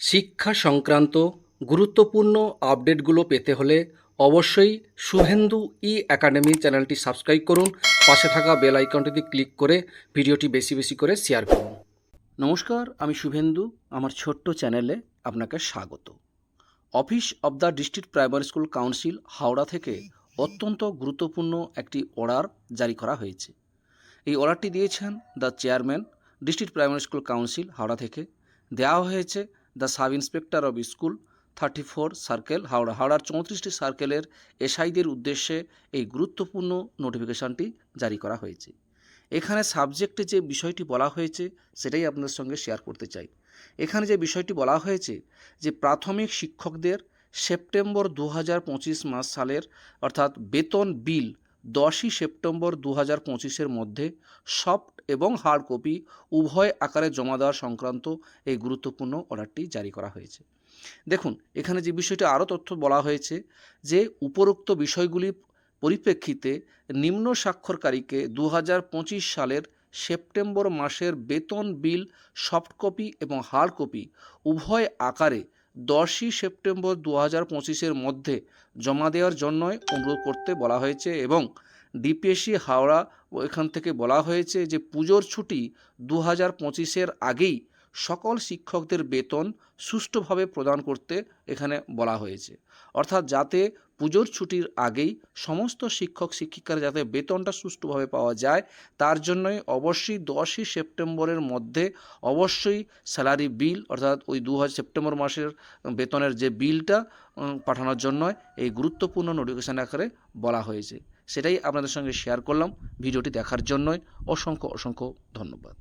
শিক্ষা সংক্রান্ত গুরুত্বপূর্ণ আপডেটগুলো পেতে হলে অবশ্যই শুভেন্দু ই একাডেমি চ্যানেলটি সাবস্ক্রাইব করুন। পাশে থাকা বেল আইকনটিতে ক্লিক করে ভিডিওটি বেশি বেশি করে শেয়ার করুন। নমস্কার, আমি শুভেন্দু। আমার ছোট্ট চ্যানেলে আপনাকে স্বাগত। Office of the district primary school council Howrah থেকে অত্যন্ত গুরুত্বপূর্ণ একটি অর্ডার জারি করা হয়েছে। এই অর্ডারটি দিয়েছেন the chairman district primary school council Howrah থেকে। দেওয়া হয়েছে the sub inspector of school, thirty four circle, Howrah, হাওড়ার চৌত্রিশটি সার্কেলের এসআইদের উদ্দেশ্যে এই গুরুত্বপূর্ণ নোটিফিকেশনটি জারি করা হয়েছে। এখানে সাবজেক্টে যে বিষয়টি বলা হয়েছে, সেটাই আপনাদের সঙ্গে শেয়ার করতে চাই। এখানে যে বিষয়টি বলা হয়েছে যে প্রাথমিক শিক্ষকদের সেপ্টেম্বর দু হাজার পঁচিশ মাস সালের অর্থাৎ বেতন বিল দশই সেপ্টেম্বর দু হাজার পঁচিশের মধ্যে সফট এবং হার্ড কপি উভয় আকারে জমা দেওয়া সংক্রান্ত এই গুরুত্বপূর্ণ অর্ডারটি জারি করা হয়েছে। দেখুন, এখানে যে বিষয়টি আরও তথ্য বলা হয়েছে যে উপরোক্ত বিষয়গুলি পরিপ্রেক্ষিতে নিম্ন স্বাক্ষরকারীকে দু হাজার পঁচিশ সালের সেপ্টেম্বর মাসের বেতন, বিল, সফট কপি এবং হার্ড কপি উভয় আকারে দশই সেপ্টেম্বর দু হাজার পঁচিশের মধ্যে জমা দেওয়ার জন্যই অনুরোধ করতে বলা হয়েছে এবং ডিপিএসসি হাওড়া এখান থেকে বলা হয়েছে যে পুজোর ছুটি দু হাজার পঁচিশের আগেই সকল শিক্ষকদের বেতন সুষ্ঠুভাবে প্রদান করতে এখানে বলা হয়েছে। অর্থাৎ যাতে পুজোর ছুটির আগেই সমস্ত শিক্ষক শিক্ষিকারা যাতে বেতনটা সুষ্ঠুভাবে পাওয়া যায়, তার জন্যই অবশ্যই দশই সেপ্টেম্বরের মধ্যে অবশ্যই স্যালারি বিল, অর্থাৎ ওই দু হাজার সেপ্টেম্বর মাসের বেতনের যে বিলটা পাঠানোর জন্য এই গুরুত্বপূর্ণ নোটিফিকেশান আকারে বলা হয়েছে। সেটাই আপনাদের সঙ্গে শেয়ার করলাম। ভিডিওটি দেখার জন্যই অসংখ্য অসংখ্য ধন্যবাদ।